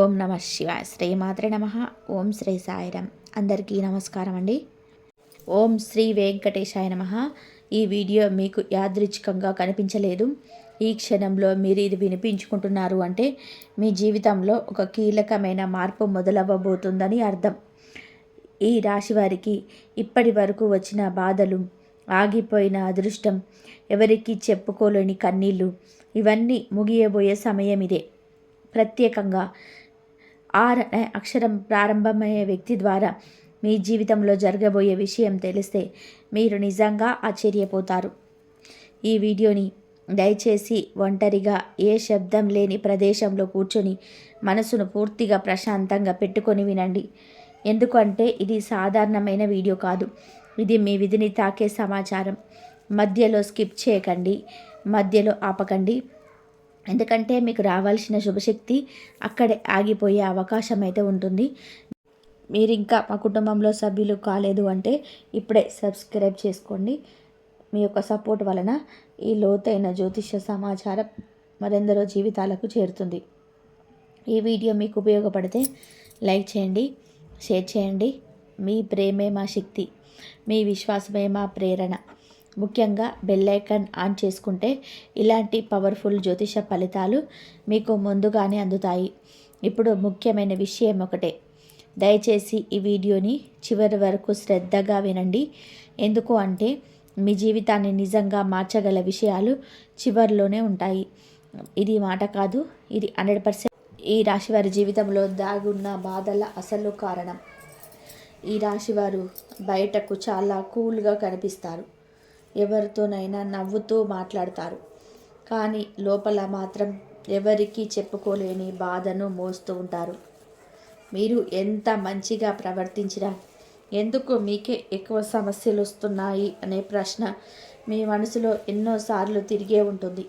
ఓం నమ శివ శ్రీ మాత్రే నమ. ఓం శ్రీ సాయిరం అందరికీ నమస్కారం అండి. ఓం శ్రీ వెంకటేశాయ నమ. ఈ వీడియో మీకు యాదృచ్ఛికంగా కనిపించలేదు. ఈ క్షణంలో మీరు ఇది వినిపించుకుంటున్నారు అంటే మీ జీవితంలో ఒక కీలకమైన మార్పు మొదలవ్వబోతుందని అర్థం. ఈ రాశి వారికి ఇప్పటి వరకు వచ్చిన బాధలు ఆగిపోయిన అదృష్టం ఎవరికి చెప్పుకోలేని కన్నీళ్ళు ఇవన్నీ ముగియబోయే సమయం ఇదే. ప్రత్యేకంగా ఆర్ అనే అక్షరం ప్రారంభమయ్యే వ్యక్తి ద్వారా మీ జీవితంలో జరగబోయే విషయం తెలిస్తే మీరు నిజంగా ఆశ్చర్యపోతారు. ఈ వీడియోని దయచేసి ఒంటరిగా ఏ శబ్దం లేని ప్రదేశంలో కూర్చొని మనసును పూర్తిగా ప్రశాంతంగా పెట్టుకొని వినండి. ఎందుకంటే ఇది సాధారణమైన వీడియో కాదు. ఇది మీ విధిని తాకే సమాచారం. మధ్యలో స్కిప్ చేయకండి. మధ్యలో ఆపకండి. ఎందుకంటే మీకు రావాల్సిన శుభశక్తి అక్కడే ఆగిపోయే అవకాశం అయితే ఉంటుంది. మీరు ఇంకా మా కుటుంబంలో సభ్యులు కాలేదు అంటే ఇప్పుడే సబ్స్క్రైబ్ చేసుకోండి. మీ యొక్క సపోర్ట్ వలన ఈ లోతైన జ్యోతిష్య సమాచారం మరెందరో జీవితాలకు చేరుతుంది. ఈ వీడియో మీకు ఉపయోగపడితే లైక్ చేయండి షేర్ చేయండి. మీ ప్రేమే మా శక్తి మీ విశ్వాసమే మా ప్రేరణ. ముఖ్యంగా బెల్ ఐకాన్ ఆన్ చేసుకుంటే ఇలాంటి పవర్ఫుల్ జ్యోతిష ఫలితాలు మీకు ముందుగానే అందుతాయి. ఇప్పుడు ముఖ్యమైన విషయం ఒకటే. దయచేసి ఈ వీడియోని చివరి వరకు శ్రద్ధగా వినండి. ఎందుకు అంటే మీ జీవితాన్ని నిజంగా మార్చగల విషయాలు చివరిలోనే ఉంటాయి. ఇది మాట కాదు ఇది హండ్రెడ్ పర్సెంట్ ఈ రాశివారి జీవితంలో దాగున్న బాధల అసలు కారణం. ఈ రాశివారు బయటకు చాలా కూల్గా కనిపిస్తారు. ఎవరితోనైనా నవ్వుతూ మాట్లాడతారు. కానీ లోపల మాత్రం ఎవరికీ చెప్పుకోలేని బాధను మోస్తూ ఉంటారు. మీరు ఎంత మంచిగా ప్రవర్తించినా ఎందుకు మీకే ఎక్కువ సమస్యలు వస్తున్నాయి అనే ప్రశ్న మీ మనసులో ఎన్నోసార్లు తిరిగే ఉంటుంది.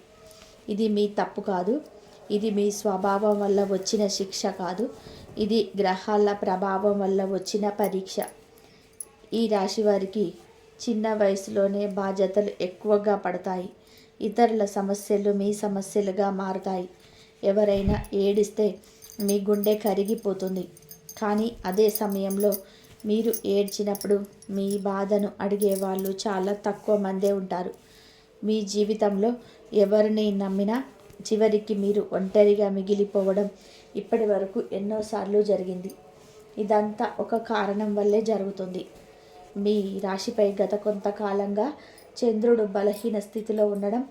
ఇది మీ తప్పు కాదు. ఇది మీ స్వభావం వల్ల వచ్చిన శిక్ష కాదు. ఇది గ్రహాల ప్రభావం వల్ల వచ్చిన పరీక్ష. ఈ రాశి వారికి చిన్న వయసులోనే బాధ్యతలు ఎక్కువగా పడతాయి. ఇతరుల సమస్యలు మీ సమస్యలుగా మారుతాయి. ఎవరైనా ఏడిస్తే మీ గుండె కరిగిపోతుంది. కానీ అదే సమయంలో మీరు ఏడ్చినప్పుడు మీ బాధను అడిగే వాళ్ళు చాలా తక్కువ మందే ఉంటారు. మీ జీవితంలో ఎవరిని నమ్మినా చివరికి మీరు ఒంటరిగా మిగిలిపోవడం ఇప్పటి వరకు ఎన్నోసార్లు జరిగింది. ఇదంతా ఒక కారణం వల్లే జరుగుతుంది. మీ రాశిపై గత కొంతకాలంగా చంద్రుడు బలహీన స్థితిలో ఉండడం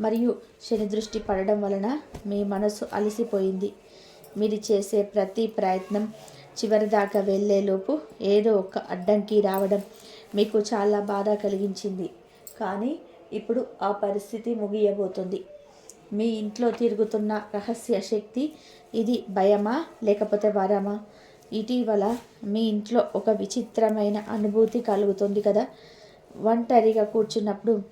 మరియు శని దృష్టి పడడం వలన మీ మనసు అలసిపోయింది. మీరు చేసే ప్రతి ప్రయత్నం చివరిదాకా వెళ్ళేలోపు ఏదో ఒక అడ్డంకి రావడం మీకు చాలా బాధ కలిగించింది. కానీ ఇప్పుడు ఆ పరిస్థితి ముగియబోతుంది. మీ ఇంట్లో తిరుగుతున్న రహస్య శక్తి ఇది భయమా లేకపోతే వరమా? ఇటీవల మీ ఇంట్లో ఒక విచిత్రమైన అనుభూతి కలుగుతుంది కదా? ఒంటరిగా కూర్చున్నప్పుడు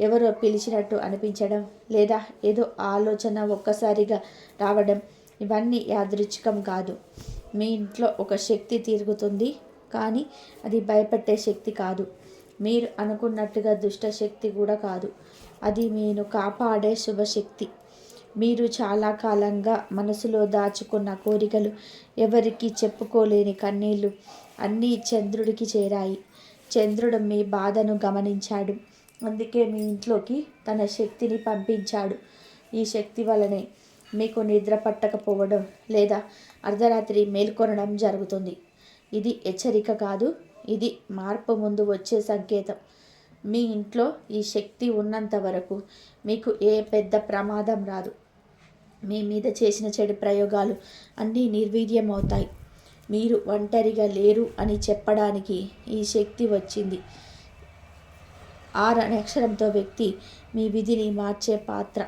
ఎవరో పిలిచినట్టు అనిపించడం లేదా ఏదో ఆలోచన ఒక్కసారిగా రావడం ఇవన్నీ యాదృచ్ఛికం కాదు. మీ ఇంట్లో ఒక శక్తి తిరుగుతుంది కానీ అది భయపెట్టే శక్తి కాదు. మీరు అనుకున్నట్టుగా దుష్ట శక్తి కూడా కాదు. అది మీను కాపాడే శుభశక్తి. మీరు చాలా కాలంగా మనసులో దాచుకున్న కోరికలు ఎవరికి చెప్పుకోలేని కన్నీళ్ళు అన్నీ చంద్రుడికి చేరాయి. చంద్రుడు మీ బాధను గమనించాడు. అందుకే మీ ఇంట్లోకి తన శక్తిని పంపించాడు. ఈ శక్తి వలనే మీకు నిద్ర పట్టకపోవడం లేదా అర్ధరాత్రి మేల్కొనడం జరుగుతుంది. ఇది హెచ్చరిక కాదు ఇది మార్పు ముందు వచ్చే సంకేతం. మీ ఇంట్లో ఈ శక్తి ఉన్నంత వరకు మీకు ఏ పెద్ద ప్రమాదం రాదు. మీ మీద చేసిన చెడు ప్రయోగాలు అన్నీ నిర్వీర్యమవుతాయి. మీరు ఒంటరిగా లేరు అని చెప్పడానికి ఈ శక్తి వచ్చింది. ఆర్ అనే అక్షరంతో వ్యక్తి మీ విధిని మార్చే పాత్ర.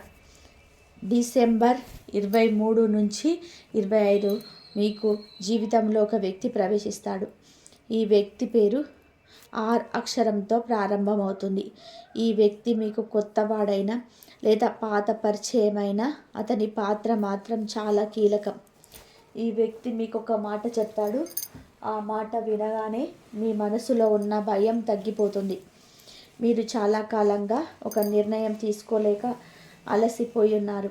డిసెంబర్ ఇరవై మూడు నుంచి ఇరవై ఐదు మీకు జీవితంలో ఒక వ్యక్తి ప్రవేశిస్తాడు. ఈ వ్యక్తి పేరు ఆర్ అక్షరంతో ప్రారంభమవుతుంది. ఈ వ్యక్తి మీకు కొత్తవాడైనా లేదా పాత పరిచయమైన అతని పాత్ర మాత్రం చాలా కీలకం. ఈ వ్యక్తి మీకు ఒక మాట చెప్తాడు ఆ మాట వినగానే మీ మనసులో ఉన్న భయం తగ్గిపోతుంది. మీరు చాలా కాలంగా ఒక నిర్ణయం తీసుకోలేక అలసిపోయి ఉన్నారు.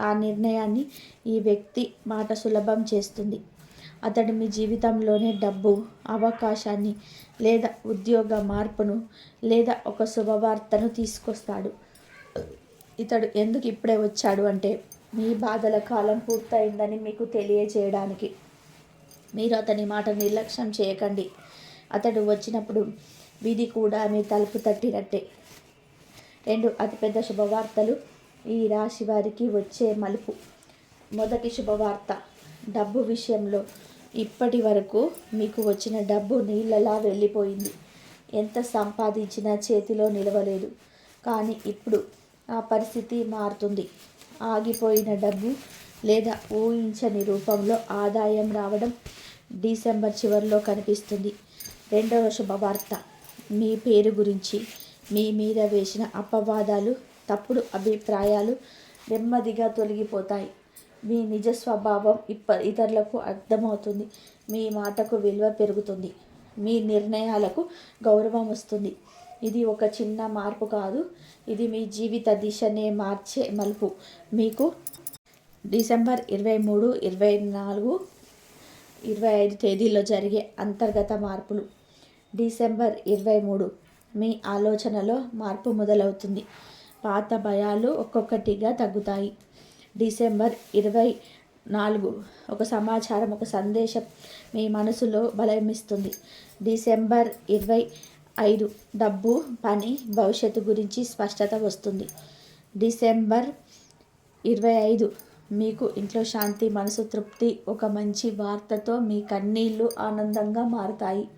ఆ నిర్ణయాన్ని ఈ వ్యక్తి మాట సులభం చేస్తుంది. అతడు మీ జీవితంలోనే డబ్బు అవకాశాన్ని లేదా ఉద్యోగ మార్పును లేదా ఒక శుభవార్తను తీసుకొస్తాడు. ఇతడు ఎందుకు ఇప్పుడే వచ్చాడు అంటే మీ బాధల కాలం పూర్తయిందని మీకు తెలియజేయడానికి. మీరు అతని మాట నిర్లక్ష్యం చేయకండి. అతడు వచ్చినప్పుడు విధి కూడా మీ తలుపు తట్టినట్టే. రెండు అతిపెద్ద శుభవార్తలు ఈ రాశి వారికి వచ్చే మలుపు. మొదటి శుభవార్త డబ్బు విషయంలో ఇప్పటి వరకు మీకు వచ్చిన డబ్బు నీళ్ళలా వెళ్ళిపోయింది. ఎంత సంపాదించినా చేతిలో నిలవలేదు. కానీ ఇప్పుడు ఆ పరిస్థితి మారుతుంది. ఆగిపోయిన డబ్బు లేదా ఊహించని రూపంలో ఆదాయం రావడం డిసెంబర్ చివరిలో కనిపిస్తుంది. రెండవ శుభవార్త మీ పేరు గురించి మీ మీద వేసిన అపవాదాలు తప్పుడు అభిప్రాయాలు నెమ్మదిగా తొలగిపోతాయి. మీ నిజ స్వభావం ఇప్ప ఇతరులకు అర్థమవుతుంది. మీ మాటకు విలువ పెరుగుతుంది. మీ నిర్ణయాలకు గౌరవం వస్తుంది. ఇది ఒక చిన్న మార్పు కాదు. ఇది మీ జీవిత దిశనే మార్చే మలుపు. మీకు డిసెంబర్ ఇరవై మూడు ఇరవై నాలుగు ఇరవై ఐదు తేదీల్లో జరిగే అంతర్గత మార్పులు. డిసెంబర్ ఇరవై మూడు. మీ ఆలోచనలో మార్పు మొదలవుతుంది. పాత భయాలు ఒక్కొక్కటిగా తగ్గుతాయి. డిసెంబర్ ఇరవై నాలుగు. ఒక సమాచారం ఒక సందేశం మీ మనసులో బలమిస్తుంది. డిసెంబర్ ఇరవై ఐదు. డబ్బు పని భవిష్యత్తు గురించి స్పష్టత వస్తుంది. డిసెంబర్ ఇరవై ఐదు. మీకు ఇంట్లో శాంతి మనసు తృప్తి ఒక మంచి వార్తతో మీ కన్నీళ్ళు ఆనందంగా మారుతాయి.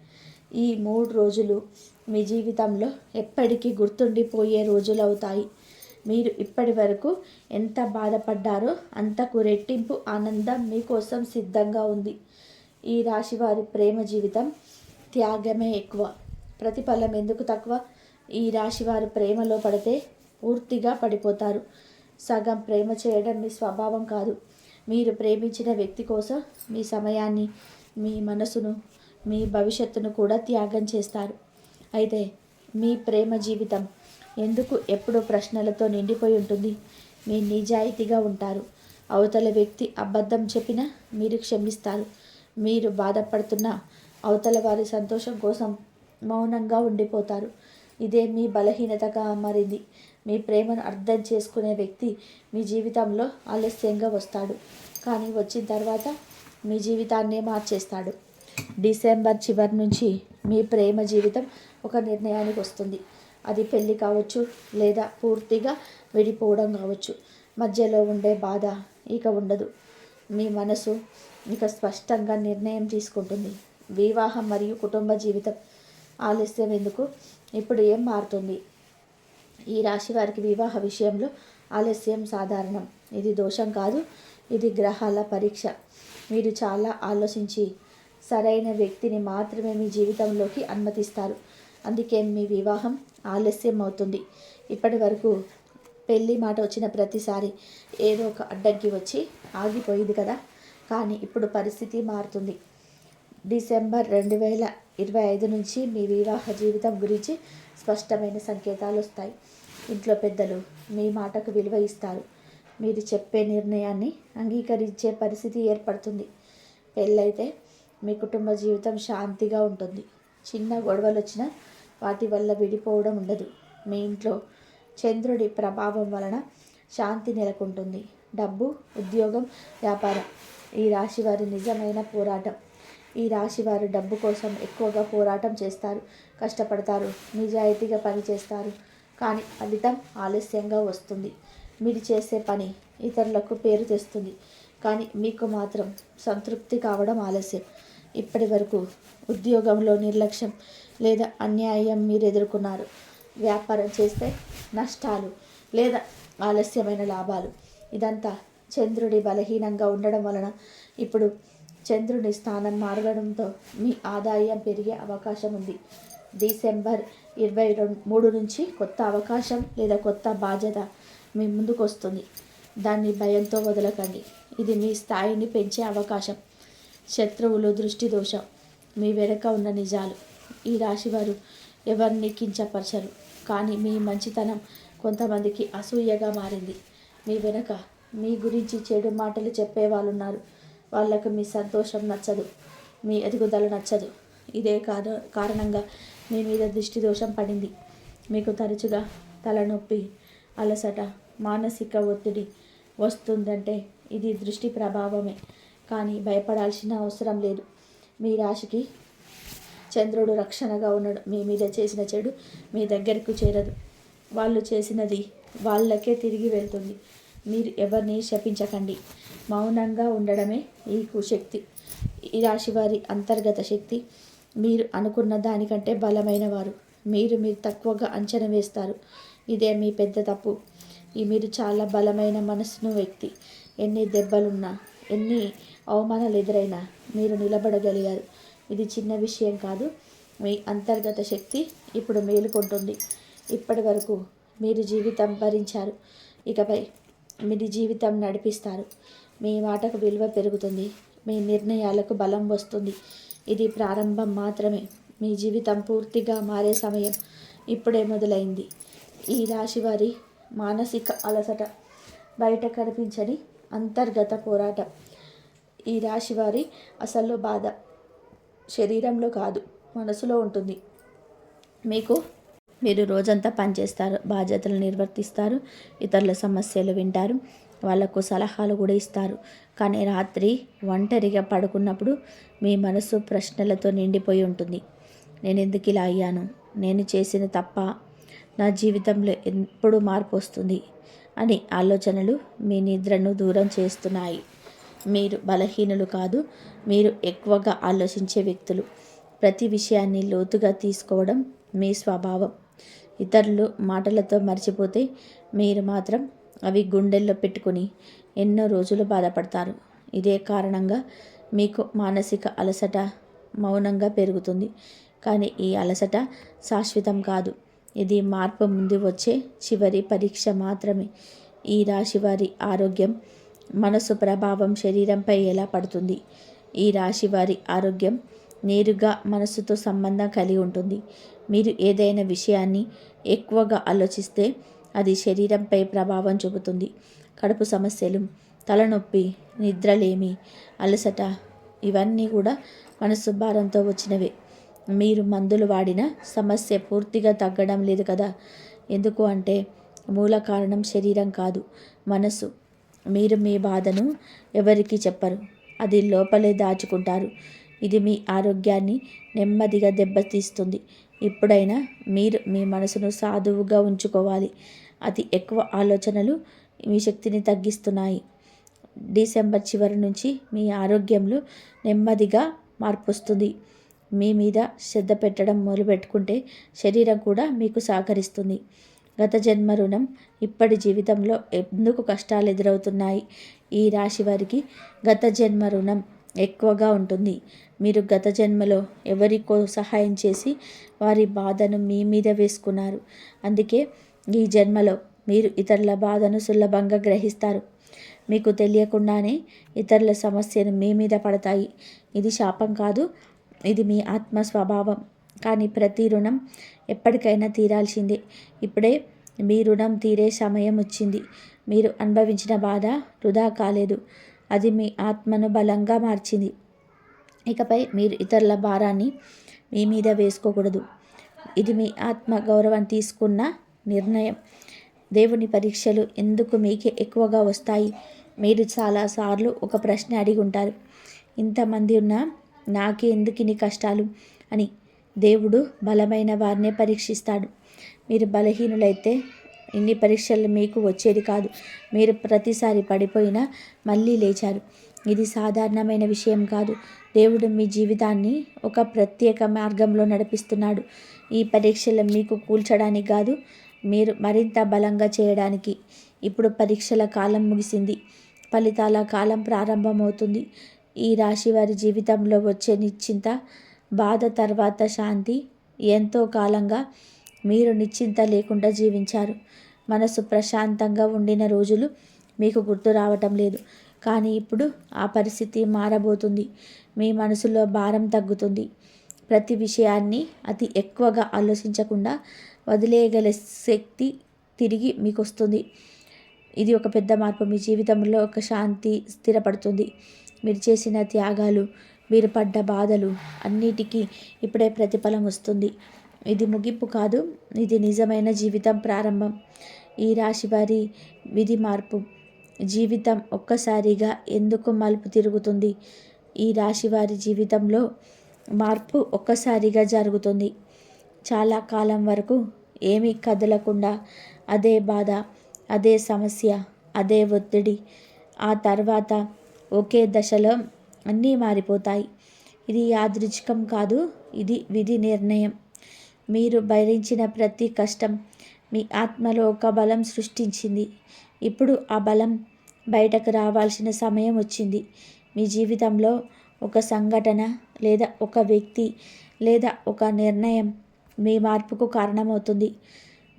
ఈ మూడు రోజులు మీ జీవితంలో ఎప్పటికీ గుర్తుండిపోయే రోజులు అవుతాయి మీరు ఇప్పటి వరకు ఎంత బాధపడ్డారో అంతకు రెట్టింపు ఆనందం మీకోసం సిద్ధంగా ఉంది. ఈ రాశి వారి ప్రేమ జీవితం త్యాగమే ఎక్కువ. ప్రతిఫలం ఎందుకు తక్కువ? ఈ రాశి వారు ప్రేమలో పడితే పూర్తిగా పడిపోతారు. సగం ప్రేమ చేయడం మీ స్వభావం కాదు. మీరు ప్రేమించిన వ్యక్తి కోసం మీ సమయాన్ని మీ మనసును మీ భవిష్యత్తును కూడా త్యాగం చేస్తారు. అయితే మీ ప్రేమ జీవితం ఎందుకు ఎప్పుడూ ప్రశ్నలతో నిండిపోయి ఉంటుంది? మీ నిజాయితీగా ఉంటారు. అవతల వ్యక్తి అబద్ధం చెప్పినా మీరు క్షమిస్తారు. మీరు బాధపడుతున్న అవతల వారి సంతోషం కోసం మౌనంగా ఉండిపోతారు. ఇదే మీ బలహీనతగా మారింది. మీ ప్రేమను అర్థం చేసుకునే వ్యక్తి మీ జీవితంలో ఆలస్యంగా వస్తాడు. కానీ వచ్చిన తర్వాత మీ జీవితాన్నే మార్చేస్తాడు. డిసెంబర్ చివరి నుంచి మీ ప్రేమ జీవితం ఒక నిర్ణయానికి వస్తుంది. అది పెళ్ళి కావచ్చు లేదా పూర్తిగా విడిపోవడం కావచ్చు. మధ్యలో ఉండే బాధ ఇక ఉండదు. మీ మనసు ఇక స్పష్టంగా నిర్ణయం తీసుకుంటుంది. వివాహం మరియు కుటుంబ జీవితం ఆలస్యం ఎందుకు? ఇప్పుడు ఏం మారుతుంది? ఈ రాశి వారికి వివాహ విషయంలో ఆలస్యం సాధారణం. ఇది దోషం కాదు ఇది గ్రహాల పరీక్ష. మీరు చాలా ఆలోచించి సరైన వ్యక్తిని మాత్రమే మీ జీవితంలోకి అనుమతిస్తారు. అందుకే మీ వివాహం ఆలస్యం అవుతుంది ఇప్పటి వరకు పెళ్ళి మాట వచ్చిన ప్రతిసారి ఏదో ఒక అడ్డంకి వచ్చి ఆగిపోయింది కదా. కానీ ఇప్పుడు పరిస్థితి మారుతుంది. డిసెంబర్ రెండు వేల ఇరవై ఐదు నుంచి మీ వివాహ జీవితం గురించి స్పష్టమైన సంకేతాలు వస్తాయి. ఇంట్లో పెద్దలు మీ మాటకు విలువ ఇస్తారు. మీరు చెప్పే నిర్ణయాన్ని అంగీకరించే పరిస్థితి ఏర్పడుతుంది. పెళ్ళైతే మీ కుటుంబ జీవితం శాంతిగా ఉంటుంది. చిన్న గొడవలు వచ్చినా వాటి వల్ల విడిపోవడం ఉండదు. మీ ఇంట్లో చంద్రుడి ప్రభావం వలన శాంతి నెలకొంటుంది. డబ్బు ఉద్యోగం వ్యాపారం ఈ రాశి వారి నిజమైన పోరాటం. ఈ రాశి వారు డబ్బు కోసం ఎక్కువగా పోరాటం చేస్తారు. కష్టపడతారు నిజాయితీగా పనిచేస్తారు. కానీ ఫలితం ఆలస్యంగా వస్తుంది. మీరు చేసే పని ఇతరులకు పేరు తెస్తుంది. కానీ మీకు మాత్రం సంతృప్తి కావడం ఆలస్యం. ఇప్పటి వరకు ఉద్యోగంలో నిర్లక్ష్యం లేదా అన్యాయం మీరు ఎదుర్కొన్నారు. వ్యాపారం చేస్తే నష్టాలు లేదా ఆలస్యమైన లాభాలు. ఇదంతా చంద్రుడి బలహీనంగా ఉండడం వలన ఇప్పుడు చంద్రుని స్థానం మారడంతో మీ ఆదాయం పెరిగే అవకాశం ఉంది. డిసెంబర్ ఇరవై రెండు మూడు నుంచి కొత్త అవకాశం లేదా కొత్త బాధ్యత మీ ముందుకు వస్తుంది దాన్ని భయంతో వదలకండి. ఇది మీ స్థాయిని పెంచే అవకాశం. శత్రువులు దృష్టి దోషం. మీ వెనక ఉన్న నిజాలు. ఈ రాశివారు ఎవరిని కించపరచరు. కానీ మీ మంచితనం కొంతమందికి అసూయగా మారింది. మీ వెనక మీ గురించి చెడు మాటలు చెప్పే వాళ్ళు ఉన్నారు వాళ్ళకు మీ సంతోషం నచ్చదు. మీ ఎదుగుదల నచ్చదు. ఇదే కాదు కారణంగా మీ మీద దృష్టి దోషం పడింది. మీకు తరచుగా తలనొప్పి అలసట మానసిక ఒత్తిడి వస్తుందంటే ఇది దృష్టి ప్రభావమే. కానీ భయపడాల్సిన అవసరం లేదు. మీ రాశికి చంద్రుడు రక్షణగా ఉన్నాడు. మీ మీద చేసిన చెడు మీ దగ్గరకు చేరదు. వాళ్ళు చేసినది వాళ్ళకే తిరిగి వెళ్తుంది. మీరు ఎవరిని శపించకండి. మౌనంగా ఉండడమే ఈ శక్తి ఈ రాశి వారి అంతర్గత శక్తి. మీరు అనుకున్న దానికంటే బలమైన వారు. మీరు మీరు తక్కువగా అంచనా వేస్తారు. ఇదే మీ పెద్ద తప్పు. ఈ మీరు చాలా బలమైన మనసును వ్యక్తి. ఎన్ని దెబ్బలున్నా ఎన్ని అవమానాలు ఎదురైనా మీరు నిలబడగలిగారు. ఇది చిన్న విషయం కాదు. మీ అంతర్గత శక్తి ఇప్పుడు మేలుకుంటుంది. ఇప్పటి వరకు మీరు జీవితం భరించారు. ఇకపై మీరు జీవితం నడిపిస్తారు. మీ మాటకు విలువ పెరుగుతుంది. మీ నిర్ణయాలకు బలం వస్తుంది. ఇది ప్రారంభం మాత్రమే. మీ జీవితం పూర్తిగా మారే సమయం ఇప్పుడే మొదలైంది. ఈ రాశి వారి మానసిక అలసట బయట కనిపించని అంతర్గత పోరాటం. ఈ రాశి వారి అసలు బాధ. శరీరంలో కాదు మనసులో ఉంటుంది. మీకు మీరు రోజంతా పనిచేస్తారు బాధ్యతలు నిర్వర్తిస్తారు ఇతరుల సమస్యలు వింటారు వాళ్ళకు సలహాలు కూడా ఇస్తారు. కానీ రాత్రి ఒంటరిగా పడుకున్నప్పుడు మీ మనసు ప్రశ్నలతో నిండిపోయి ఉంటుంది. నేను ఎందుకు ఇలా అయ్యాను? నేను చేసిన తప్ప నా జీవితంలో ఎప్పుడు మార్పు వస్తుంది అని ఆలోచనలు మీ నిద్రను దూరం చేస్తున్నాయి. మీరు బలహీనులు కాదు మీరు ఎక్కువగా ఆలోచించే వ్యక్తులు. ప్రతి విషయాన్ని లోతుగా తీసుకోవడం మీ స్వభావం. ఇతరులు మాటలతో మర్చిపోతే మీరు మాత్రం అవి గుండెల్లో పెట్టుకుని ఎన్నో రోజులు బాధపడతారు. ఇదే కారణంగా మీకు మానసిక అలసట మౌనంగా పెరుగుతుంది. కానీ ఈ అలసట శాశ్వతం కాదు. ఇది మార్పు ముందు వచ్చే చివరి పరీక్ష మాత్రమే. ఈ రాశి వారి ఆరోగ్యం మనసు ప్రభావం శరీరంపై ఎలా పడుతుంది? ఈ రాశి వారి ఆరోగ్యం నేరుగా మనసుతో సంబంధం కలిగి ఉంటుంది. మీరు ఏదైనా విషయాన్ని ఎక్కువగా ఆలోచిస్తే అది శరీరంపై ప్రభావం చూపుతుంది. కడుపు సమస్యలు తలనొప్పి నిద్రలేమి అలసట ఇవన్నీ కూడా మనసు భారంతో వచ్చినవే. మీరు మందులు వాడిన సమస్య పూర్తిగా తగ్గడం లేదు కదా? ఎందుకు అంటే మూల కారణం శరీరం కాదు మనసు మీరు మీ బాధను ఎవరికి చెప్పరు. అది లోపలే దాచుకుంటారు. ఇది మీ ఆరోగ్యాన్ని నెమ్మదిగా దెబ్బతీస్తుంది. ఇప్పుడైనా మీరు మీ మనసును సాధువుగా ఉంచుకోవాలి. అతి ఎక్కువ ఆలోచనలు మీ శక్తిని తగ్గిస్తున్నాయి. డిసెంబర్ చివరి నుంచి మీ ఆరోగ్యంలో నెమ్మదిగా మార్పు వస్తుంది మీ మీద శ్రద్ధ పెట్టడం మొదలుపెట్టుకుంటే శరీరం కూడా మీకు సహకరిస్తుంది. గత జన్మ రుణం ఇప్పటి జీవితంలో ఎందుకు కష్టాలు ఎదురవుతున్నాయి? ఈ రాశి వారికి గత జన్మ రుణం ఎక్కువగా ఉంటుంది. మీరు గత జన్మలో ఎవరికో సహాయం చేసి వారి బాధను మీ మీద వేసుకున్నారు. అందుకే ఈ జన్మలో మీరు ఇతరుల బాధను సులభంగా గ్రహిస్తారు. మీకు తెలియకుండానే ఇతరుల సమస్యను మీ మీద పడతాయి. ఇది శాపం కాదు ఇది మీ ఆత్మ స్వభావం కానీ ప్రతి రుణం ఎప్పటికైనా తీరాల్సిందే. ఇప్పుడే మీ రుణం తీరే సమయం వచ్చింది. మీరు అనుభవించిన బాధ వృధా కాలేదు. అది మీ ఆత్మను బలంగా మార్చింది. ఇకపై మీరు ఇతరుల భారాన్ని మీ మీద వేసుకోకూడదు. ఇది మీ ఆత్మ గౌరవం తీసుకున్న నిర్ణయం. దేవుని పరీక్షలు ఎందుకు మీకే ఎక్కువగా వస్తాయి? మీరు చాలాసార్లు ఒక ప్రశ్న అడిగి ఉంటారు. ఇంతమంది ఉన్నా నాకే ఎందుకు ఇన్ని కష్టాలు? అని దేవుడు బలమైన వారినే పరీక్షిస్తాడు. మీరు బలహీనులైతే ఇన్ని పరీక్షలు మీకు వచ్చేది కాదు. మీరు ప్రతిసారి పడిపోయినా మళ్ళీ లేచారు. ఇది సాధారణమైన విషయం కాదు. దేవుడు మీ జీవితాన్ని ఒక ప్రత్యేక మార్గంలో నడిపిస్తున్నాడు. ఈ పరీక్షలు మీకు కూల్చడానికి కాదు మీరు మరింత బలంగా చేయడానికి. ఇప్పుడు పరీక్షల కాలం ముగిసింది. ఫలితాల కాలం ప్రారంభమవుతుంది. ఈ రాశి వారి జీవితంలో వచ్చే నిశ్చింత బాధ తర్వాత శాంతి ఎంతో కాలంగా మీరు నిశ్చింత లేకుండా జీవించారు. మనసు ప్రశాంతంగా ఉండిన రోజులు మీకు గుర్తు రావటం లేదు. కానీ ఇప్పుడు ఆ పరిస్థితి మారబోతుంది. మీ మనసులో భారం తగ్గుతుంది. ప్రతి విషయాన్ని అతి ఎక్కువగా ఆలోచించకుండా వదిలేయగల శక్తి తిరిగి మీకు వస్తుంది ఇది ఒక పెద్ద మార్పు. మీ జీవితంలో ఒక శాంతి స్థిరపడుతుంది. మీరు చేసిన త్యాగాలు మీరు పడ్డ బాధలు అన్నిటికీ ఇప్పుడే ప్రతిఫలం వస్తుంది. ఇది ముగింపు కాదు ఇది నిజమైన జీవితం ప్రారంభం. ఈ రాశి వారి విధి మార్పు. జీవితం ఒక్కసారిగా ఎందుకు మలుపు తిరుగుతుంది? ఈ రాశి వారి జీవితంలో మార్పు ఒక్కసారిగా జరుగుతుంది. చాలా కాలం వరకు ఏమీ కదలకుండా అదే బాధ అదే సమస్య అదే ఒత్తిడి ఆ తర్వాత ఒకే దశలో అన్నీ మారిపోతాయి. ఇది యాదృచ్ఛికం కాదు ఇది విధి నిర్ణయం. మీరు భరించిన ప్రతి కష్టం మీ ఆత్మలో ఒక బలం సృష్టించింది. ఇప్పుడు ఆ బలం బయటకు రావాల్సిన సమయం వచ్చింది. మీ జీవితంలో ఒక సంఘటన లేదా ఒక వ్యక్తి లేదా ఒక నిర్ణయం మీ మార్పుకు కారణమవుతుంది.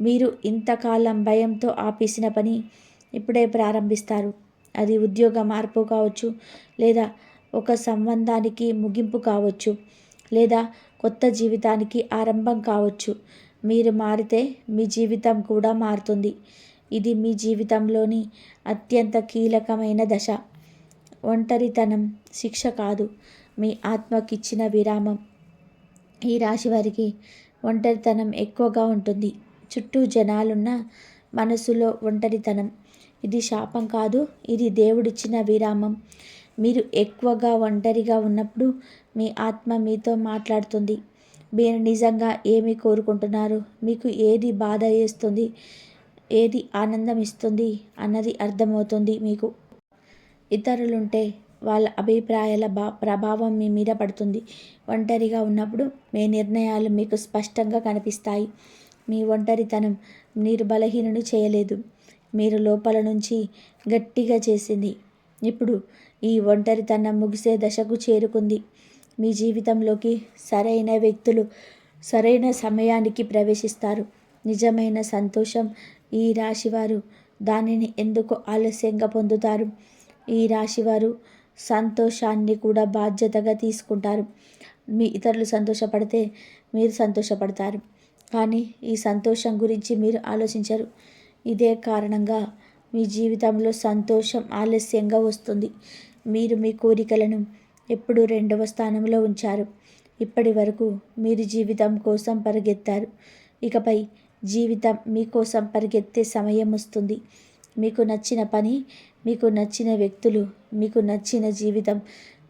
మీరు ఇంతకాలం భయంతో ఆపేసిన పని ఇప్పుడే ప్రారంభిస్తారు. అది ఉద్యోగ మార్పు కావచ్చు లేదా ఒక సంబంధానికి ముగింపు కావచ్చు లేదా కొత్త జీవితానికి ఆరంభం కావచ్చు. మీరు మారితే మీ జీవితం కూడా మారుతుంది. ఇది మీ జీవితంలోని అత్యంత కీలకమైన దశ. ఒంటరితనం శిక్ష కాదు. మీ ఆత్మకిచ్చిన విరామం. ఈ రాశి వారికి ఒంటరితనం ఎక్కువగా ఉంటుంది. చుట్టూ జనాలున్న మనసులో ఒంటరితనం. ఇది శాపం కాదు. ఇది దేవుడిచ్చిన విరామం. మీరు ఎక్కువగా ఒంటరిగా ఉన్నప్పుడు మీ ఆత్మ మీతో మాట్లాడుతుంది. మీరు నిజంగా ఏమి కోరుకుంటున్నారు? మీకు ఏది బాధ వేస్తుంది? ఏది ఆనందం ఇస్తుంది? అన్నది అర్థమవుతుంది మీకు. ఇతరులుంటే వాళ్ళ అభిప్రాయాల బా ప్రభావం మీ మీద పడుతుంది. ఒంటరిగా ఉన్నప్పుడు మీ నిర్ణయాలు మీకు స్పష్టంగా కనిపిస్తాయి. మీ ఒంటరితనం మీరు బలహీనను చేయలేదు. మీరు లోపల నుంచి గట్టిగా చేసింది. ఇప్పుడు ఈ ఒంటరితనం ముగిసే దశకు చేరుకుంది. మీ జీవితంలోకి సరైన వ్యక్తులు సరైన సమయానికి ప్రవేశిస్తారు. నిజమైన సంతోషం ఈ రాశివారు. దానిని ఎందుకు ఆలస్యంగా పొందుతారు? ఈ రాశివారు సంతోషాన్ని కూడా బాధ్యతగా తీసుకుంటారు. మీ ఇతరులు సంతోషపడితే మీరు సంతోషపడతారు. కానీ ఈ సంతోషం గురించి మీరు ఆలోచించరు. ఇదే కారణంగా మీ జీవితంలో సంతోషం ఆలస్యంగా వస్తుంది. మీరు మీ కోరికలను ఎప్పుడూ రెండవ స్థానంలో ఉంచారు. ఇప్పటి వరకు మీరు జీవితం కోసం పరిగెత్తారు. ఇకపై జీవితం మీకోసం పరిగెత్తే సమయం వస్తుంది. మీకు నచ్చిన పని మీకు నచ్చిన వ్యక్తులు మీకు నచ్చిన జీవితం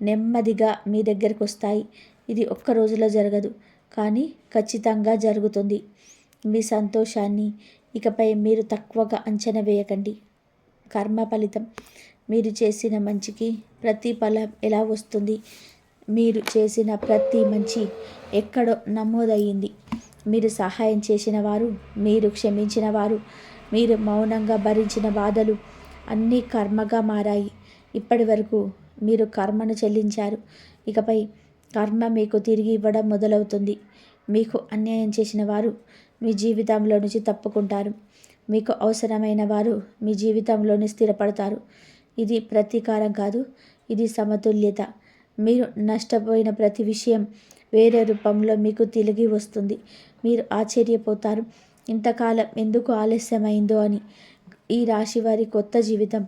నెమ్మదిగా మీ దగ్గరకు వస్తాయి. ఇది ఒక్క రోజులో జరగదు కానీ ఖచ్చితంగా జరుగుతుంది. మీ సంతోషాన్ని ఇకపై మీరు తక్కువగా అంచనా వేయకండి. కర్మ ఫలితం. మీరు చేసిన మంచికి ప్రతి ఫలం ఎలా వస్తుంది? మీరు చేసిన ప్రతి మంచి ఎక్కడో నమోదయ్యింది. మీరు సహాయం చేసిన వారు మీరు క్షమించిన వారు మీరు మౌనంగా భరించిన బాధలు అన్నీ కర్మగా మారాయి. ఇప్పటి వరకు మీరు కర్మను చెల్లించారు. ఇకపై కర్మ మీకు తిరిగి ఇవ్వడం మొదలవుతుంది. మీకు అన్యాయం చేసిన వారు మీ జీవితంలో నుంచి తప్పుకుంటారు. మీకు అవసరమైన వారు మీ జీవితంలోనే స్థిరపడతారు. ఇది ప్రతీకారం కాదు ఇది సమతుల్యత. మీరు నష్టపోయిన ప్రతి విషయం వేరే రూపంలో మీకు తిరిగి వస్తుంది. మీరు ఆశ్చర్యపోతారు. ఇంతకాలం ఎందుకు ఆలస్యమైందో అని. ఈ రాశి వారి కొత్త జీవితం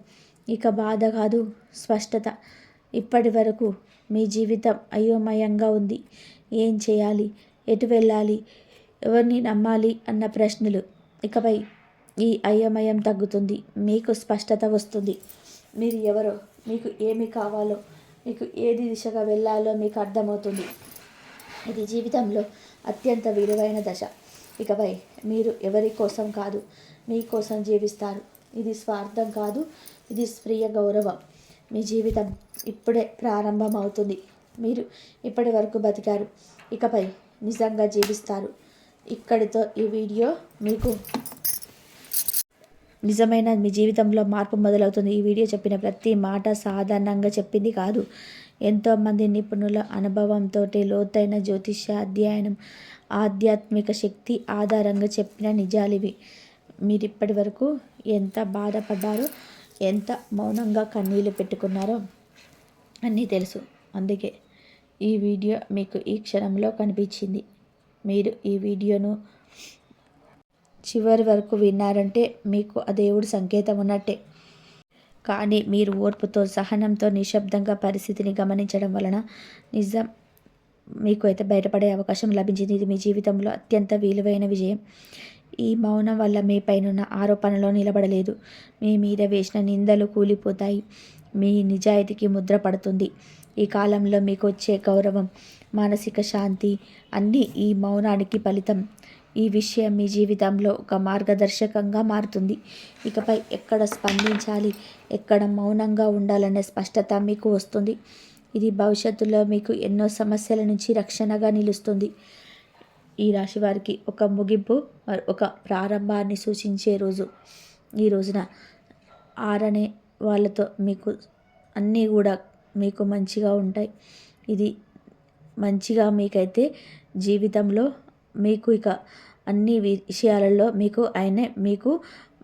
ఇక బాధ కాదు స్పష్టత. ఇప్పటి వరకు మీ జీవితం అయోమయంగా ఉంది. ఏం చేయాలి? ఎటు వెళ్ళాలి? ఎవరిని నమ్మాలి? అన్న ప్రశ్నలు. ఇకపై ఈ అయోమయం తగ్గుతుంది. మీకు స్పష్టత వస్తుంది. మీరు ఎవరో? మీకు ఏమి కావాలో మీకు ఏది దిశగా వెళ్ళాలో మీకు అర్థమవుతుంది. ఇది జీవితంలో అత్యంత విలువైన దశ. ఇకపై మీరు ఎవరి కోసం కాదు మీకోసం జీవిస్తారు. ఇది స్వార్థం కాదు ఇది స్వీయ గౌరవం. మీ జీవితం ఇప్పుడే ప్రారంభం అవుతుంది మీరు ఇప్పటి వరకు బతికారు. ఇకపై నిజంగా జీవిస్తారు. ఇక్కడితో ఈ వీడియో మీకు నిజమైన మీ జీవితంలో మార్పు మొదలవుతుంది. ఈ వీడియో చెప్పిన ప్రతి మాట సాధారణంగా చెప్పింది కాదు. ఎంతోమంది నిపుణుల అనుభవంతో లోతైన జ్యోతిష్య అధ్యయనం ఆధ్యాత్మిక శక్తి ఆధారంగా చెప్పిన నిజాలివి మీరు ఇప్పటి వరకు ఎంత బాధపడ్డారో ఎంత మౌనంగా కన్నీళ్ళు పెట్టుకున్నారో అన్నీ తెలుసు. అందుకే ఈ వీడియో మీకు ఈ క్షణంలో కనిపించింది. మీరు ఈ వీడియోను చివరి వరకు విన్నారంటే మీకు ఆ దేవుడు సంకేతం ఉన్నట్టే. కానీ మీరు ఓర్పుతో సహనంతో నిశ్శబ్దంగా పరిస్థితిని గమనించడం వలన నిజం మీకు అయితే బయటపడే అవకాశం లభించింది. ఇది మీ జీవితంలో అత్యంత విలువైన విజయం. ఈ మౌనం వల్ల మీ పైనున్న ఆరోపణలో నిలబడలేదు. మీ మీద వేసిన నిందలు కూలిపోతాయి. మీ నిజాయితీకి ముద్ర పడుతుంది. ఈ కాలంలో మీకు వచ్చే గౌరవం మానసిక శాంతి అన్నీ ఈ మౌనానికి ఫలితం. ఈ విషయం మీ జీవితంలో ఒక మార్గదర్శకంగా మారుతుంది. ఇకపై ఎక్కడ స్పందించాలి ఎక్కడ మౌనంగా ఉండాలనే స్పష్టత మీకు వస్తుంది. ఇది భవిష్యత్తులో మీకు ఎన్నో సమస్యల నుంచి రక్షణగా నిలుస్తుంది. ఈ రాశి వారికి ఒక ముగింపు ఒక ప్రారంభాన్ని సూచించే రోజు. ఈ రోజున ఆరనే వాళ్ళతో మీకు అన్నీ కూడా మీకు మంచిగా ఉంటాయి. ఇది మంచిగా మీకైతే జీవితంలో మీకు ఇక అన్ని విషయాలలో మీకు ఆయనే మీకు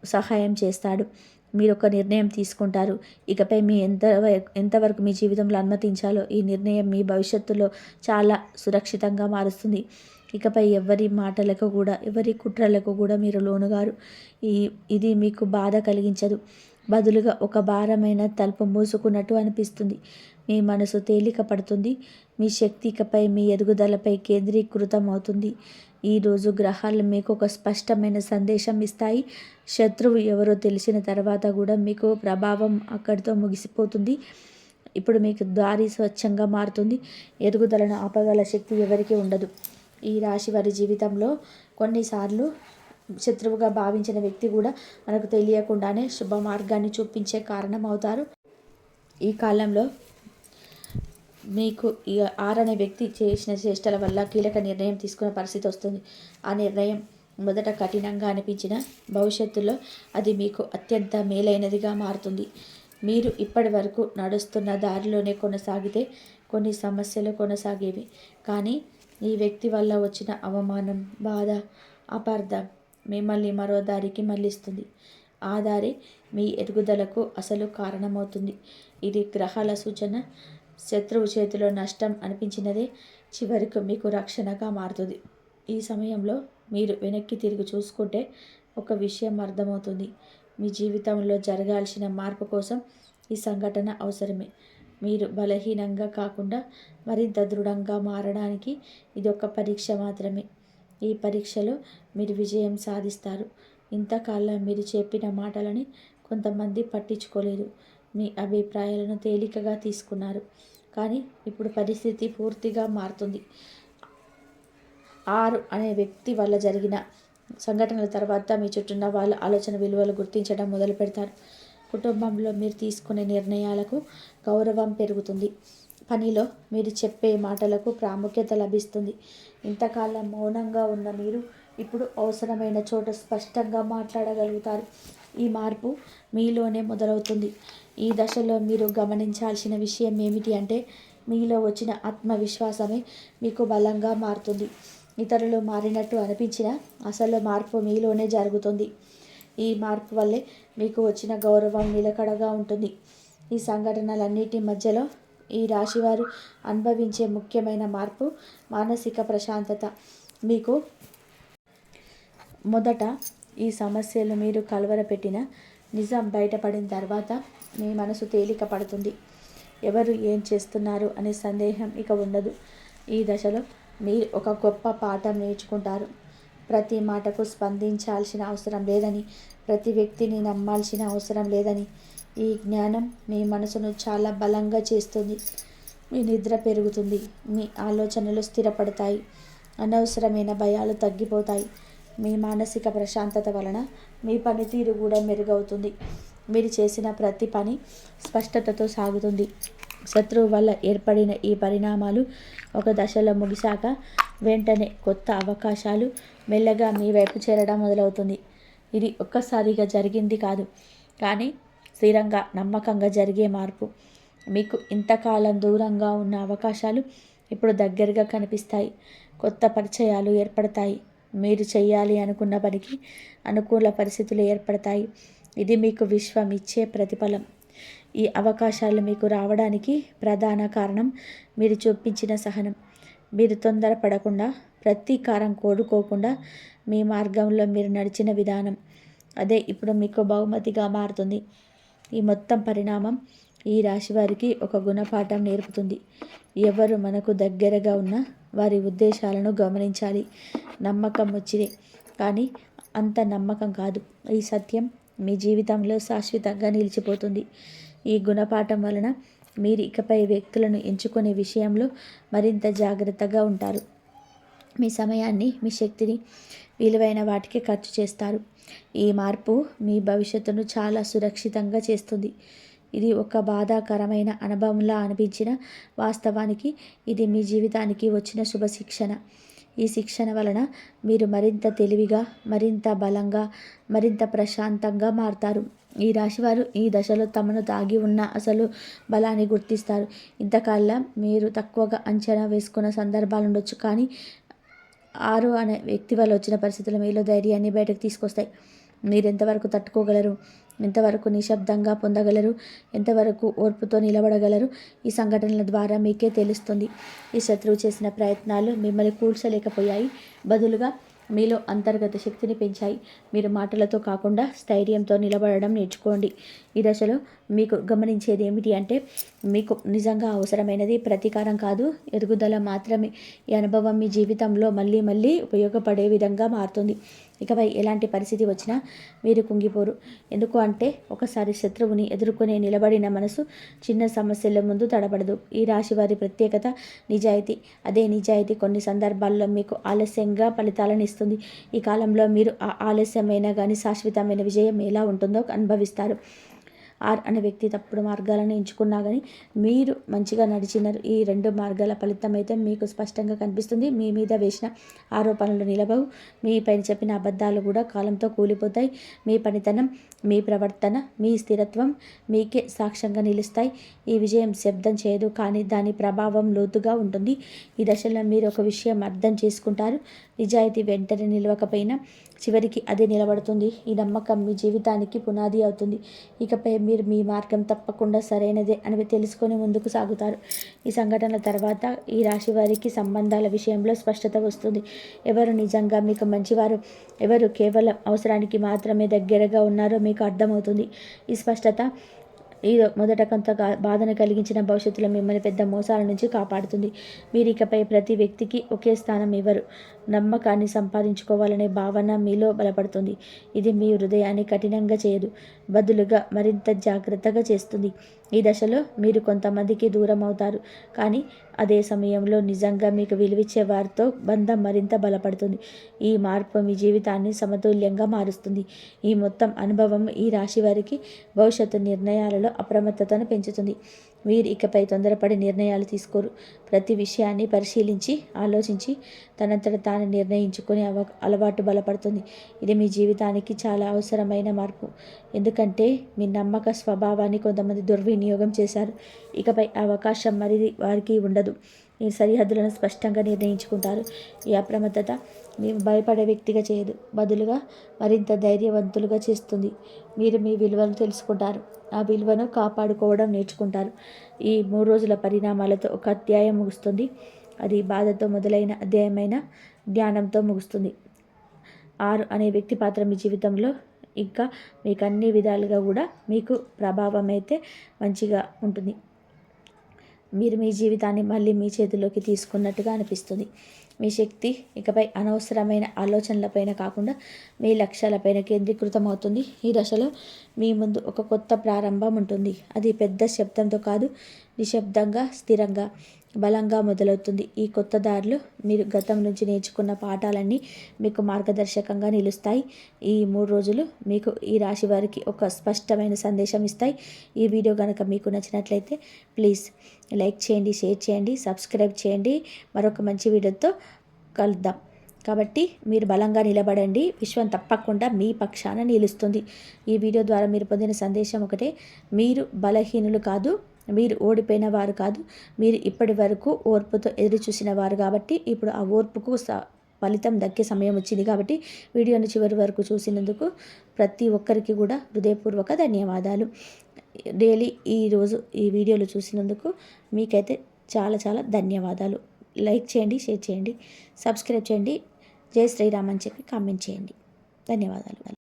సహాయం చేస్తాడు. మీరు ఒక నిర్ణయం తీసుకుంటారు. ఇకపై మీ ఎంత ఎంతవరకు మీ జీవితంలో అనుమతించాలో ఈ నిర్ణయం మీ భవిష్యత్తులో చాలా సురక్షితంగా మారుస్తుంది. ఇకపై ఎవరి మాటలకు కూడా ఎవరి కుట్రలకు కూడా మీరు లోనుగారు. ఈ ఇది మీకు బాధ కలిగించదు. బదులుగా ఒక భారమైన తలుపు మూసుకున్నట్టు అనిపిస్తుంది. మీ మనసు తేలిక పడుతుంది మీ శక్తికపై మీ ఎదుగుదలపై కేంద్రీకృతం అవుతుంది ఈరోజు గ్రహాలు మీకు ఒక స్పష్టమైన సందేశం ఇస్తాయి. శత్రువు ఎవరో తెలిసిన తర్వాత కూడా మీకు ప్రభావం అక్కడితో ముగిసిపోతుంది. ఇప్పుడు మీకు దారి స్వచ్ఛంగా మారుతుంది. ఎదుగుదలను ఆపగల శక్తి ఎవరికి ఉండదు. ఈ రాశి వారి జీవితంలో కొన్నిసార్లు శత్రువుగా భావించిన వ్యక్తి కూడా మనకు తెలియకుండానే శుభ మార్గాన్ని చూపించే కారణం అవుతారు ఈ కాలంలో మీకు ఆర్ ఆరనే వ్యక్తి చేసిన చేష్టల వల్ల కీలక నిర్ణయం తీసుకునే పరిస్థితి వస్తుంది. ఆ నిర్ణయం మొదట కఠినంగా అనిపించిన భవిష్యత్తులో అది మీకు అత్యంత మేలైనదిగా మారుతుంది. మీరు ఇప్పటి వరకు నడుస్తున్న దారిలోనే కొనసాగితే కొన్ని సమస్యలు కొనసాగేవి. కానీ ఈ వ్యక్తి వల్ల వచ్చిన అవమానం బాధ అపార్థం మిమ్మల్ని మరో దారికి మళ్ళిస్తుంది ఆ దారి మీ ఎదుగుదలకు అసలు కారణమవుతుంది. ఇది గ్రహాల సూచన. శత్రువు చేతిలో నష్టం అనిపించినదే చివరికి మీకు రక్షణగా మారుతుంది. ఈ సమయంలో మీరు వెనక్కి తిరిగి చూసుకుంటే ఒక విషయం అర్థమవుతుంది. మీ జీవితంలో జరగాల్సిన మార్పు కోసం ఈ సంఘటన అవసరమే. మీరు బలహీనంగా కాకుండా మరింత దృఢంగా మారడానికి ఇది ఒక పరీక్ష మాత్రమే. ఈ పరీక్షలో మీరు విజయం సాధిస్తారు. ఇంతకాలం మీరు చెప్పిన మాటలని కొంతమంది పట్టించుకోలేదు. మీ అభిప్రాయాలను తేలికగా తీసుకున్నారు. కానీ ఇప్పుడు పరిస్థితి పూర్తిగా మారుతుంది. ఆరు అనే వ్యక్తి వల్ల జరిగిన సంఘటనల తర్వాత మీ చుట్టూన్న వాళ్ళ ఆలోచన విలువలు గుర్తించడం మొదలు పెడతారు. కుటుంబంలో మీరు తీసుకునే నిర్ణయాలకు గౌరవం పెరుగుతుంది. పనిలో మీరు చెప్పే మాటలకు ప్రాముఖ్యత లభిస్తుంది. ఇంతకాలం మౌనంగా ఉన్న మీరు ఇప్పుడు అవసరమైన చోట స్పష్టంగా మాట్లాడగలుగుతారు. ఈ మార్పు మీలోనే మొదలవుతుంది. ఈ దశలో మీరు గమనించాల్సిన విషయం ఏమిటి అంటే మీలో వచ్చిన ఆత్మవిశ్వాసమే మీకు బలంగా మారుతుంది. ఇతరులు మారినట్టు అనిపించిన అసలు మార్పు మీలోనే జరుగుతుంది. ఈ మార్పు వల్లే మీకు వచ్చిన గౌరవం నిలకడగా ఉంటుంది. ఈ సంఘటనలన్నిటి మధ్యలో ఈ రాశివారు అనుభవించే ముఖ్యమైన మార్పు మానసిక ప్రశాంతత. మీకు మొదట ఈ సమస్యలు మీరు కలవరపెట్టిన నిజం బయటపడిన తర్వాత మీ మనసు తేలిక పడుతుంది ఎవరు ఏం చేస్తున్నారు అనే సందేహం ఇక ఉండదు. ఈ దశలో మీరు ఒక గొప్ప పాఠం నేర్చుకుంటారు. ప్రతి మాటకు స్పందించాల్సిన అవసరం లేదని ప్రతి వ్యక్తిని నమ్మాల్సిన అవసరం లేదని. ఈ జ్ఞానం మీ మనసును చాలా బలంగా చేస్తుంది. మీ నిద్ర పెరుగుతుంది. మీ ఆలోచనలు స్థిరపడతాయి. అనవసరమైన భయాలు తగ్గిపోతాయి. మీ మానసిక ప్రశాంతత వలన మీ పనితీరు కూడా మెరుగవుతుంది. మీరు చేసిన ప్రతి పని స్పష్టతతో సాగుతుంది. శత్రువు వల్ల ఏర్పడిన ఈ పరిణామాలు ఒక దశలో ముగిశాక వెంటనే కొత్త అవకాశాలు మెల్లగా మీ వైపు చేరడం మొదలవుతుంది. ఇది ఒక్కసారిగా జరిగింది కాదు కానీ స్థిరంగా నమ్మకంగా జరిగే మార్పు. మీకు ఇంతకాలం దూరంగా ఉన్న అవకాశాలు ఇప్పుడు దగ్గరగా కనిపిస్తాయి. కొత్త పరిచయాలు ఏర్పడతాయి. మీరు చేయాలి అనుకున్న పనికి అనుకూల పరిస్థితులు ఏర్పడతాయి. ఇది మీకు విశ్వం ఇచ్చే ప్రతిఫలం. ఈ అవకాశాలు మీకు రావడానికి ప్రధాన కారణం మీరు చూపించిన సహనం. మీరు తొందరపడకుండా ప్రతీకారం కోరుకోకుండా మీ మార్గంలో మీరు నడిచిన విధానం. అదే ఇప్పుడు మీకు బహుమతిగా మారుతుంది. ఈ మొత్తం పరిణామం ఈ రాశి వారికి ఒక గుణపాఠం నేర్పుతుంది. ఎవరు మనకు దగ్గరగా ఉన్న వారి ఉద్దేశాలను గమనించాలి. నమ్మకం వచ్చింది కానీ అంత నమ్మకం కాదు. ఈ సత్యం మీ జీవితంలో శాశ్వతంగా నిలిచిపోతుంది. ఈ గుణపాఠం వలన మీరు ఇకపై వ్యక్తులను ఎంచుకునే విషయంలో మరింత జాగ్రత్తగా ఉంటారు. మీ సమయాన్ని మీ శక్తిని విలువైన వాటికి ఖర్చు చేస్తారు. ఈ మార్పు మీ భవిష్యత్తును చాలా సురక్షితంగా చేస్తుంది. ఇది ఒక బాధాకరమైన అనుభవంలా అనిపించిన వాస్తవానికి ఇది మీ జీవితానికి వచ్చిన శుభశిక్షణ. ఈ శిక్షణ వలన మీరు మరింత తెలివిగా మరింత బలంగా మరింత ప్రశాంతంగా మారుతారు. ఈ రాశివారు ఈ దశలో తమను తాగి ఉన్న అసలు బలాన్ని గుర్తిస్తారు. ఇంతకాలం మీరు తక్కువగా అంచనా వేసుకున్న సందర్భాలు ఉండొచ్చు కానీ ఆరు అనే వ్యక్తి వల్ల వచ్చిన పరిస్థితులు మీలో ధైర్యాన్ని బయటకు తీసుకొస్తాయి. మీరు ఎంతవరకు తట్టుకోగలరు? ఎంతవరకు నిశ్శబ్దంగా పొందగలరు? ఎంతవరకు ఓర్పుతో నిలబడగలరు? ఈ సంఘటనల ద్వారా మీకే తెలుస్తుంది. ఈ శత్రువు చేసిన ప్రయత్నాలు మిమ్మల్ని కూల్చలేకపోయాయి. బదులుగా మీలో అంతర్గత శక్తిని పెంచాయి. మీరు మాటలతో కాకుండా స్థైర్యంతో నిలబడడం నేర్చుకోండి. ఈ దశలో మీకు గమనించేది ఏమిటి అంటే మీకు నిజంగా అవసరమైనది ప్రతీకారం కాదు. ఎదుగుదల మాత్రమే. ఈ అనుభవం మీ జీవితంలో మళ్ళీ మళ్ళీ ఉపయోగపడే విధంగా మారుతుంది. ఇకపై ఎలాంటి పరిస్థితి వచ్చినా మీరు కుంగిపోరు. ఎందుకు అంటే ఒకసారి శత్రువుని ఎదుర్కొనే నిలబడిన మనసు చిన్న సమస్యల ముందు తడబడదు. ఈ రాశి వారి ప్రత్యేకత నిజాయితీ. అదే నిజాయితీ కొన్ని సందర్భాల్లో మీకు ఆలస్యంగా ఫలితాలను ఇస్తుంది. ఈ కాలంలో మీరు ఆ ఆలస్యమైన కానీ శాశ్వతమైన విజయం ఎలా ఉంటుందో అనుభవిస్తారు. ఆర్ అనే వ్యక్తి తప్పుడు మార్గాలను ఎంచుకున్నా కానీ మీరు మంచిగా నడిచినారు. ఈ రెండు మార్గాల ఫలితం అయితే మీకు స్పష్టంగా కనిపిస్తుంది. మీ మీద వేసిన ఆరోపణలు నిలబవు. మీ పైన చెప్పిన అబద్ధాలు కూడా కాలంతో కూలిపోతాయి. మీ పనితనం మీ ప్రవర్తన మీ స్థిరత్వం మీకే సాక్ష్యంగా నిలుస్తాయి. ఈ విజయం శబ్దం చేయదు కానీ దాని ప్రభావం లోతుగా ఉంటుంది. ఈ దశలో మీరు ఒక విషయం అర్థం చేసుకుంటారు. నిజాయితీ వెంటనే నిలవకపోయినా చివరికి అదే నిలబడుతుంది. ఈ నమ్మకం మీ జీవితానికి పునాది అవుతుంది. ఇకపై మీరు మీ మార్గం తప్పకుండా సరైనదే అని తెలుసుకొని ముందుకు సాగుతారు. ఈ సంఘటనల తర్వాత ఈ రాశి వారికి సంబంధాల విషయంలో స్పష్టత వస్తుంది. ఎవరు నిజంగా మీకు మంచివారు? ఎవరు కేవలం అవసరానికి మాత్రమే దగ్గరగా ఉన్నారో మీకు అర్థమవుతుంది. ఈ స్పష్టత ఈ మొదట కొంత బాధను కలిగించిన భవిష్యత్తులో మిమ్మల్ని పెద్ద మోసాల నుంచి కాపాడుతుంది. మీరు ఇకపై ప్రతి వ్యక్తికి ఒకే స్థానం ఇవ్వరు. నమ్మకాన్ని సంపాదించుకోవాలనే భావన మీలో బలపడుతుంది. ఇది మీ హృదయాన్ని కఠినంగా చేయదు బదులుగా మరింత జాగ్రత్తగా చేస్తుంది. ఈ దశలో మీరు కొంతమందికి దూరం అవుతారు కానీ అదే సమయంలో నిజంగా మీకు విలువిచ్చే వారితో బంధం మరింత బలపడుతుంది. ఈ మార్పు మీ జీవితాన్ని సమతుల్యంగా మారుస్తుంది. ఈ మొత్తం అనుభవం ఈ రాశి వారికి భవిష్యత్తు నిర్ణయాలలో అప్రమత్తతను పెంచుతుంది. వీరు ఇకపై తొందరపడి నిర్ణయాలు తీసుకోరు. ప్రతి విషయాన్ని పరిశీలించి ఆలోచించి తనంతట తాను నిర్ణయించుకునే అవ అలవాటు బలపడుతుంది. ఇది మీ జీవితానికి చాలా అవసరమైన మార్పు. ఎందుకంటే మీ నమ్మక స్వభావాన్ని కొంతమంది దుర్వినియోగం చేశారు. ఇకపై అవకాశం మరి వారికి ఉండదు. ఈ సరిహద్దులను స్పష్టంగా నిర్ణయించుకుంటారు. ఈ అప్రమత్తత మేము భయపడే వ్యక్తిగా చేయదు. బదులుగా మరింత ధైర్యవంతులుగా చేస్తుంది. మీరు మీ విలువను తెలుసుకుంటారు. ఆ విలువను కాపాడుకోవడం నేర్చుకుంటారు. ఈ మూడు రోజుల పరిణామాలతో ఒక అధ్యాయం ముగుస్తుంది. అది బాధతో మొదలైన అధ్యాయమైన జ్ఞానంతో ముగుస్తుంది. ఆరు అనే వ్యక్తి పాత్ర మీ జీవితంలో ఇంకా మీకు అన్ని విధాలుగా కూడా మీకు ప్రభావం అయితే మంచిగా ఉంటుంది. మీరు మీ జీవితాన్ని మళ్ళీ మీ చేతిలోకి తీసుకున్నట్టుగా అనిపిస్తుంది. మీ శక్తి ఇకపై అనవసరమైన ఆలోచనలపైన కాకుండా మీ లక్ష్యాలపైన కేంద్రీకృతం అవుతుంది ఈ దశలో మీ ముందు ఒక కొత్త ప్రారంభం ఉంటుంది. అది పెద్ద శబ్దంతో కాదు నిశ్శబ్దంగా స్థిరంగా బలంగా మొదలవుతుంది. ఈ కొత్త దారిలో మీరు గతం నుంచి నేర్చుకున్న పాఠాలన్నీ మీకు మార్గదర్శకంగా నిలుస్తాయి. ఈ మూడు రోజులు మీకు ఈ రాశి వారికి ఒక స్పష్టమైన సందేశం ఇస్తాయి. ఈ వీడియో కనుక మీకు నచ్చినట్లయితే ప్లీజ్ లైక్ చేయండి షేర్ చేయండి సబ్స్క్రైబ్ చేయండి. మరొక మంచి వీడియోతో కలుద్దాం. కాబట్టి మీరు బలంగా నిలబడండి. విశ్వం తప్పకుండా మీ పక్షాన నిలుస్తుంది. ఈ వీడియో ద్వారా మీరు పొందిన సందేశం ఒకటే. మీరు బలహీనులు కాదు మీరు ఓడిపోయిన వారు కాదు మీరు ఇప్పటి వరకు ఓర్పుతో ఎదురు చూసిన వారు కాబట్టి ఇప్పుడు ఆ ఓర్పుకు ఫలితం దక్కే సమయం వచ్చింది కాబట్టి వీడియోని చివరి వరకు చూసినందుకు ప్రతి ఒక్కరికి కూడా హృదయపూర్వక ధన్యవాదాలు. డైలీ ఈరోజు ఈ వీడియోలు చూసినందుకు మీకైతే చాలా చాలా ధన్యవాదాలు. లైక్ చేయండి షేర్ చేయండి సబ్స్క్రైబ్ చేయండి. జై శ్రీరామ్ అని చెప్పి కామెంట్ చేయండి. ధన్యవాదాలు.